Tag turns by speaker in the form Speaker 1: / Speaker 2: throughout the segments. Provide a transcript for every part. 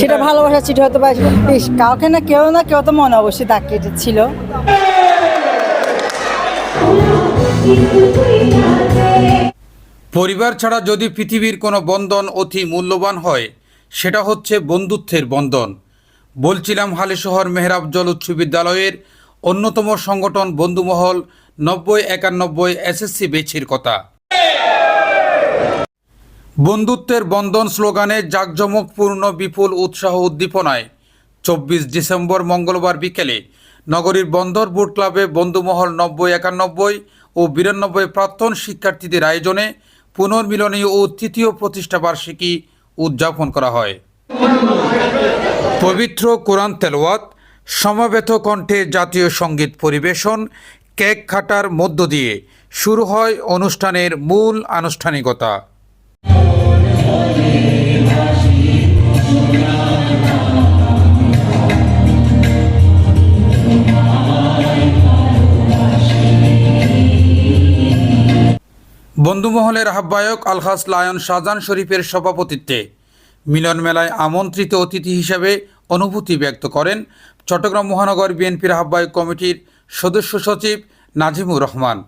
Speaker 1: সেটা ভালোবাসা চিঠি হতে পারে ইস, কাউকে না কেউ না কেউ তো মনে অবশ্যই দাগ কেটেছিল
Speaker 2: পরিবার ছাড়া যদি পৃথিবীর কোনো বন্ধন অতি মূল্যবান হয় সেটা হচ্ছে বন্ধুত্বের বন্ধন। বলছিলাম হালিশহর মেহরাবজল উচ্চ বিদ্যালয়ের অন্যতম সংগঠন বন্ধুমহল নব্বই একানব্বই এসএসসি বেছির কথা। বন্ধুত্বের বন্ধন স্লোগানে জাঁকজমকপূর্ণ বিপুল উৎসাহ উদ্দীপনায় চব্বিশ ডিসেম্বর মঙ্গলবার বিকেলে নগরীর বন্দর বুট ক্লাবে বন্ধুমহল নব্বই একানব্বই ও বিরানব্বই প্রাক্তন শিক্ষার্থীদের আয়োজনে পুনর্মিলনী ও তৃতীয় প্রতিষ্ঠাবার্ষিকী উদযাপন করা হয়। পবিত্র কোরআন তেলাওয়াত, সমাবেত কণ্ঠে জাতীয় সংগীত পরিবেশন, কেক খাটার মধ্য দিয়ে শুরু হয় অনুষ্ঠানের মূল আনুষ্ঠানিকতা। বন্ধুমহলের আহ্বায়ক আলহাস লায়ন শাহজাহান শরীফের সভাপতিত্বে মিলন মেলায় আমন্ত্রিত অতিথি হিসেবে অনুভূতি ব্যক্ত করেন চট্টগ্রাম মহানগর বিএনপির আহ্বায়ক কমিটির সদস্য সচিব নাজিমুর রহমান,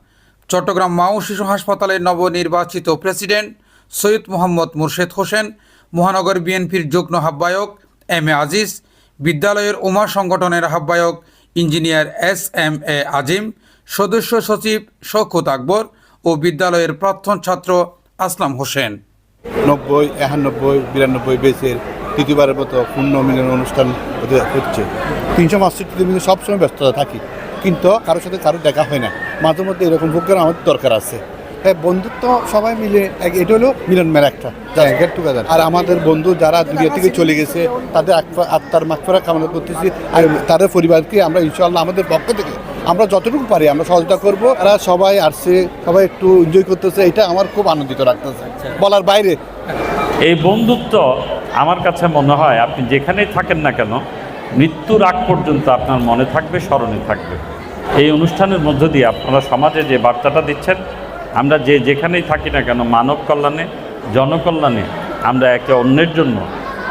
Speaker 2: চট্টগ্রাম মা ও শিশু হাসপাতালের নবনির্বাচিত প্রেসিডেন্ট সৈয়দ মোহাম্মদ মুর্শেদ হোসেন, মহানগর বিএনপির যুগ্ম আহ্বায়ক এম এ আজিজ, বিদ্যালয়ের উমা সংগঠনের আহ্বায়ক engineer S M A Azim, সদস্য সচিব শওকত আকবর ও বিদ্যালয়ের প্রাক্তন ছাত্র আসলাম হোসেন।
Speaker 3: নব্বই, একানব্বই, বিরানব্বই বেসের তৃতীয়বারের মতো পূর্ণ মিলন অনুষ্ঠান হচ্ছে। তিনশো মাসটিতে মিলে সবসময় ব্যস্ততা থাকি, কিন্তু কারোর সাথে কারোর দেখা হয় না। মাঝে মধ্যে এরকম প্রোগ্রাম আমাদের দরকার আছে। হ্যাঁ বন্ধুত্ব সবাই মিলে এটা হলো মিলন মেলা একটা। গেট টুগেদার আর আমাদের বন্ধু যারা দুনিয়া থেকে চলে গেছে, তাদের আত্মা- আত্মার মাগফেরা কামনা করতেছি। আর তাদের পরিবারকে আমরা ইনশাল্লাহ আমাদের পক্ষ থেকে আমরা যতটুকু পারি আমরা সহযোগিতা করব। তারা সবাই আসছে সবাই একটু এনজয় করতেছে এটা আমার খুব আনন্দিত রাখতেছে বলার বাইরে।
Speaker 4: এই বন্ধুত্ব আমার কাছে মনে হয় আপনি যেখানেই থাকেন না কেন মৃত্যুর আগ পর্যন্ত আপনার মনে থাকবে স্মরণে থাকবে। এই অনুষ্ঠানের মধ্য দিয়ে আপনারা সমাজে যে বার্তাটা দিচ্ছেন আমরা যে যেখানেই থাকি না কেন মানব কল্যাণে জনকল্যাণে আমরা একে অন্যের জন্য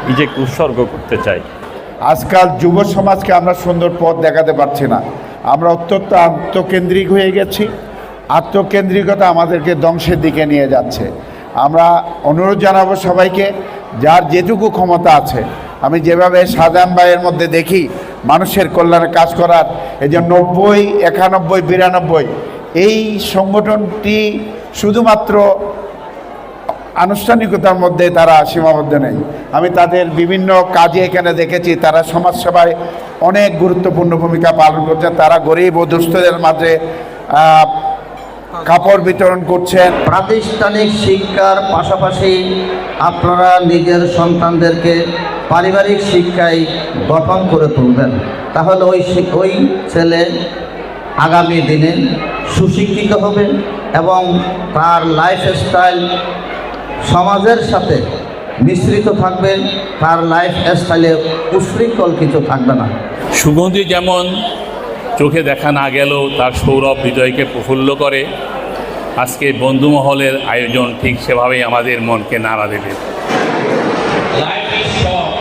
Speaker 4: নিজেকে উৎসর্গ করতে চাই।
Speaker 5: আজকাল যুব সমাজকে আমরা সুন্দর পথ দেখাতে পারছি না। আমরা অত্যন্ত আত্মকেন্দ্রিক হয়ে গেছি। আত্মকেন্দ্রিকতা আমাদেরকে ধ্বংসের দিকে নিয়ে যাচ্ছে। আমরা অনুরোধ জানাব সবাইকে, যার যেটুকু ক্ষমতা আছে, আমি যেভাবে সাধারণ ভাইয়ের মধ্যে দেখি, মানুষের কল্যাণে কাজ করার, এই যে নব্বই, একানব্বই, বিরানব্বই, এই সংগঠনটি শুধুমাত্র আনুষ্ঠানিকতার মধ্যে তারা সীমাবদ্ধ নেই। আমি তাদের বিভিন্ন কাজে এখানে দেখেছি, তারা সমাজসেবায় অনেক গুরুত্বপূর্ণ ভূমিকা পালন করছেন। তারা গরিব ও দুস্থদের মাঝে কাপড় বিতরণ করছেন।
Speaker 6: প্রাতিষ্ঠানিক শিক্ষার পাশাপাশি আপনারা নিজের সন্তানদেরকে পারিবারিক শিক্ষায় গঠন করে তুলবেন। তাহলে ওই ওই ছেলে আগামী দিনে সুশিক্ষিত হবে এবং তার লাইফ স্টাইল সমাজের সাথে মিশ্রিত থাকবে তার লাইফ স্টাইলে উশৃঙ্খল কিছু থাকবে না।
Speaker 7: সুগন্ধি যেমন চোখে দেখা না গেলেও তার সৌরভ হৃদয়কে প্রফুল্ল করে। আজকে বন্ধুমহলের আয়োজন ঠিক সেভাবেই আমাদের মনকে নাড়া দেবে।
Speaker 8: Life is short,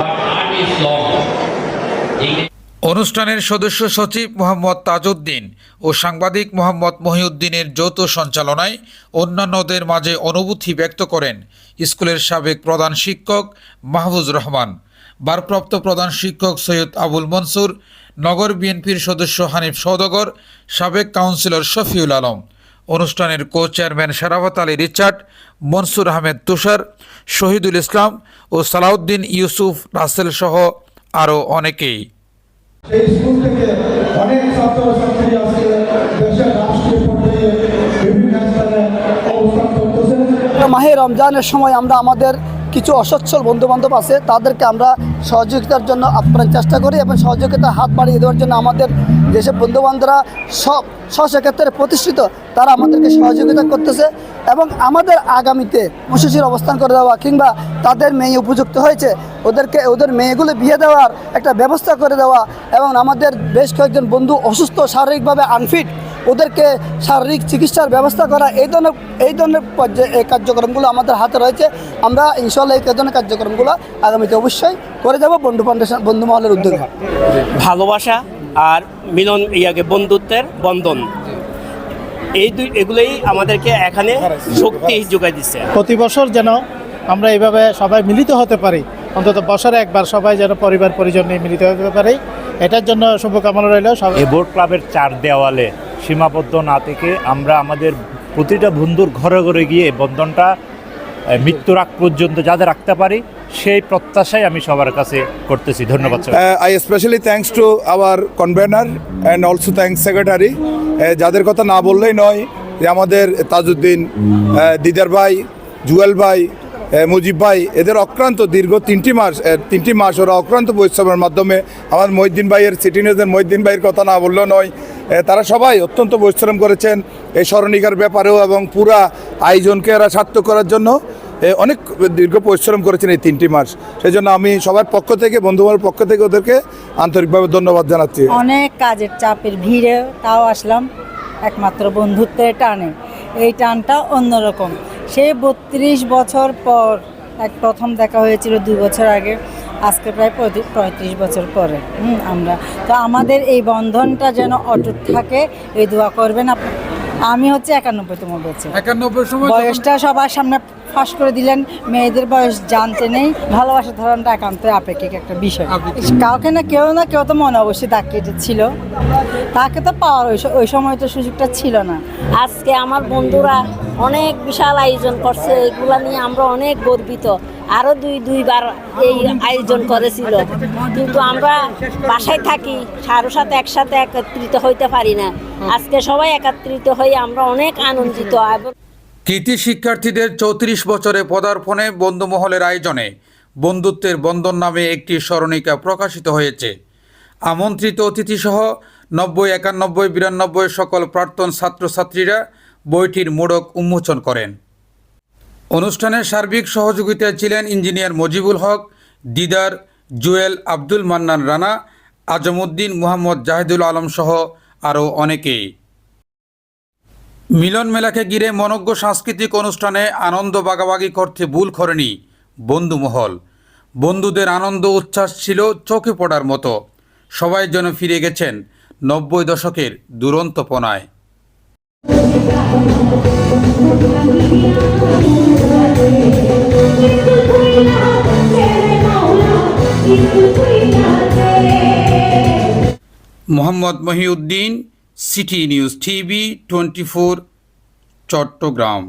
Speaker 8: but art is long.
Speaker 2: অনুষ্ঠানের সদস্য সচিব মোহাম্মদ তাজউদ্দিন ও সাংবাদিক মোহাম্মদ মহিউদ্দিনের যৌথ সঞ্চালনায় অন্যান্যদের মাঝে অনুভূতি ব্যক্ত করেন স্কুলের সাবেক প্রধান শিক্ষক মাহফুজ রহমান, ভারপ্রাপ্ত প্রধান শিক্ষক সৈয়দ আবুল মনসুর, নগর বিএনপির সদস্য হানিফ সৌদগর, সাবেক কাউন্সিলর শফিউল আলম। অনুষ্ঠানের co chairman Sharafat Ali Richard, Mansur Ahmed Tushar, Shahidul Islam ও সালাউদ্দিন ইউসুফ রাসেল সহ আরও অনেকেই।
Speaker 9: স্কুল থেকে অনেক ছাত্র ছাত্রী দেশের রাষ্ট্রীয় পর্যায়ে বিভিন্ন স্থানে অবস্থান করতেছে।
Speaker 10: মাহে রমজানের সময় আমরা আমাদের কিছু অসচ্ছল বন্ধু বান্ধব আছে, তাদেরকে আমরা সহযোগিতার জন্য আপ্রাণ চেষ্টা করি এবং সহযোগিতার হাত বাড়িয়ে দেওয়ার জন্য আমাদের যেসব বন্ধু বান্ধবরা সব স্বক্ষেত্রে প্রতিষ্ঠিত, তারা আমাদেরকে সহযোগিতা করতেছে এবং আমাদের আগামীতে মুশির অবস্থান করে দেওয়া কিংবা তাদের মেয়ে উপযুক্ত হয়েছে, ওদেরকে, ওদের মেয়েগুলো বিয়ে দেওয়ার একটা ব্যবস্থা করে দেওয়া এবং আমাদের বেশ কয়েকজন বন্ধু অসুস্থ শারীরিকভাবে আনফিট ওদেরকে শারীরিক চিকিৎসার ব্যবস্থা করা এই ধরনের এই ধরনের পর্যায়ে এই কার্যক্রমগুলো আমাদের হাতে রয়েছে। আমরা ইনশাল্লাহ এই ধরনের কার্যক্রমগুলো আগামীতে অবশ্যই করে যাব বন্ধু ফাউন্ডেশন বন্ধু মহলের উদ্যোগে।
Speaker 11: ভালোবাসা আর মিলন ইয়াকে বন্ধুত্বের বন্ধন। এই দুই এগুলোই আমাদেরকে এখানে শক্তি যোগাই দিচ্ছে।
Speaker 12: প্রতি বছর যেন আমরা এইভাবে সবাই মিলিত হতে পারি অন্তত বছরে একবার সবাই যেন পরিবার পরিজন নিয়ে মিলিত হতে পারি এটার জন্য শুভকামনা রইল সবাই
Speaker 13: এই বোট ক্লাবের চার দেওয়ালে সীমাবদ্ধ না থেকে আমরা আমাদের প্রতিটা বন্ধুর ঘরে ঘরে গিয়ে বন্ধনটা মৃত্যুর আগ পর্যন্ত যাতে রাখতে পারি সেই প্রত্যাশাই আমি সবার কাছে করতেছি। ধন্যবাদ I
Speaker 14: Uh, I to thanks convener and also secretary. uh, যাদের কথা না বললেই নয় যে আমাদের তাজউদ্দিন দিদার ভাই জুয়েল ভাই মুজিব ভাই এদের অক্রান্ত দীর্ঘ তিনটি মাস তিনটি মাস ওরা অক্রান্ত পরিশ্রমের মাধ্যমে আমার মহিদ্দিন ভাইয়ের সিটি নিউজের মহিদ্দিন ভাইয়ের কথা না বললেও নয় তারা সবাই অত্যন্ত পরিশ্রম করেছেন এই স্মরণিকার ব্যাপারেও এবং পুরা আয়োজনকে এরা সার্থক করার জন্য। অনেক দীর্ঘ পরিশ্রম করেছেন এই তিনটি মাস। সেই জন্য আমি সবার পক্ষ থেকে, বন্ধুবান্ধবের পক্ষ থেকে ওদেরকে আন্তরিকভাবে ধন্যবাদ জানাচ্ছি।
Speaker 1: অনেক কাজের চাপের ভিড়ে তাও আসলাম একমাত্র বন্ধুত্বের টানে। এই টানটা অন্যরকম। সেই বত্রিশ বছর পর এক প্রথম দেখা হয়েছিল দুই বছর আগে। আজকে প্রায় পঁয়ত্রিশ- বছর পরে। আমরা। তো আমাদের এই বন্ধনটা যেন অটুট থাকে এই দোয়া করবেন আমি হচ্ছে একানব্বইতম বেঁচে
Speaker 2: একানব্বই সময়
Speaker 1: বয়সটা সবার সামনে ফাঁস করে দিলেন মেয়েদের বয়স জানতে নেই ভালোবাসার ধরনটা একান্ত আপেক্ষিক একটা বিষয়। কাউকে না কেউ না কেউ তো মনে অবশ্যই দাগ ছিল। তাকে তো পাওয়ার ওই সময় তো সুযোগটা ছিল না।
Speaker 15: আজকে আমার বন্ধুরা অনেক বিশাল আয়োজন করছে, এগুলা নিয়ে আমরা অনেক গর্বিত। আরও দুই, দুইবার এই আয়োজন করেছিল। কিন্তু আমরা বাসায় থাকি সারো সাথে একসাথে একত্রিত হইতে পারি না। আজকে সবাই একত্রিত হয়ে আমরা অনেক আনন্দিত।
Speaker 2: কৃতি শিক্ষার্থীদের চৌত্রিশ বছরে পদার্পণে বন্ধুমহলের আয়োজনে বন্ধুত্বের বন্ধন নামে একটি স্মরণিকা প্রকাশিত হয়েছে। আমন্ত্রিত অতিথিসহ নব্বই, একানব্বই, বিরানব্বই সকল প্রাক্তন ছাত্রছাত্রীরা বইটির মোড়ক উন্মোচন করেন। অনুষ্ঠানের সার্বিক সহযোগিতায় ছিলেন ইঞ্জিনিয়ার মজিবুল হক, দিদার জুয়েল আব্দুল মান্নান রানা আজমউদ্দিন মোহাম্মদ জাহিদুল আলম সহ আরও অনেকেই। মিলন মেলাকে ঘিরে মনজ্ঞ সাংস্কৃতিক অনুষ্ঠানে আনন্দ বাগাবাগি করতে ভুল করেনি বন্ধুমহল বন্ধুদের আনন্দ উচ্ছ্বাস ছিল চোখে পড়ার মতো। সবাই যেন ফিরে গেছেন নব্বই দশকের দুরন্তপনায়। Mohammad Mohiuddin city news TV twenty four Chattogram.